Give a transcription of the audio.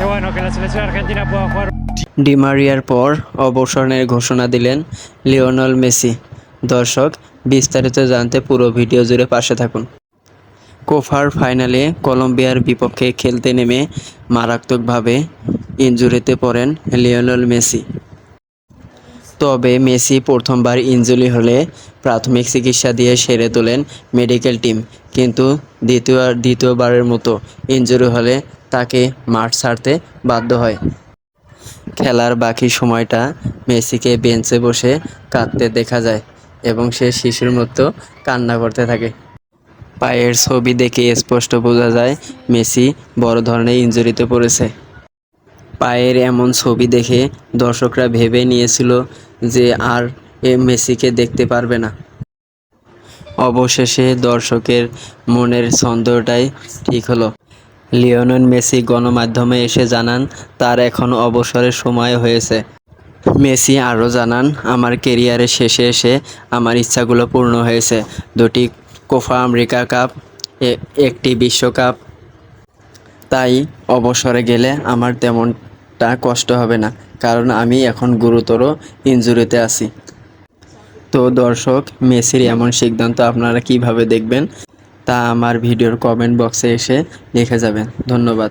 Qué bueno que la selección argentina pueda jugar ডিমারিয়ার পর অবসরের ঘোষণা দিলেন লিওনেল মেসি। দর্শক, বিস্তারিত জানতে পুরো ভিডিও জুড়ে পাশে থাকুন। কোফার ফাইনালে কলম্বিয়ার বিপক্ষে খেলতে নেমে মারাত্মকভাবে ইনজুরিতে পড়েন লিওনেল মেসি। তবে মেসি প্রথমবার ইনজুরি হলে প্রাথমিক চিকিৎসা দিয়ে সেরে তোলেন মেডিকেল টিম। কিন্তু দ্বিতীয় দ্বিতীয়বারের মতো ইনজুরি হলে তাকে মাঠ ছাড়তে বাধ্য হয়। খেলার বাকি সময়টা মেসিকে বেঞ্চে বসে কাঁদতে দেখা যায় এবং সে শিশুর মতো কান্না করতে থাকে। পায়ের ছবি দেখে স্পষ্ট বোঝা যায় মেসি বড় ধরনের ইঞ্জুরিতে পড়েছে। পায়ের এমন ছবি দেখে দর্শকরা ভেবে নিয়েছিল যে আর এ মেসিকে দেখতে পারবে না। অবশেষে দর্শকের মনের ছন্দটাই ঠিক হলো। লিওনেল মেসি গণমাধ্যমে এসে জানান, তার এখন অবসরের সময় হয়েছে। মেসি আরও জানান, আমার কেরিয়ারের শেষে এসে আমার ইচ্ছাগুলো পূর্ণ হয়েছে। দুটি কোফা আমেরিকা কাপ একটি বিশ্বকাপ। তাই অবসরে গেলে আমার তেমনটা কষ্ট হবে না, কারণ আমি এখন গুরুতর ইনজুরিতে আছি। তো দর্শক, মেসির এমন সিদ্ধান্ত আপনারা কীভাবে দেখবেন? তা আমার ভিডিওর কমেন্ট বক্সে এসে লিখে যাবেন। ধন্যবাদ।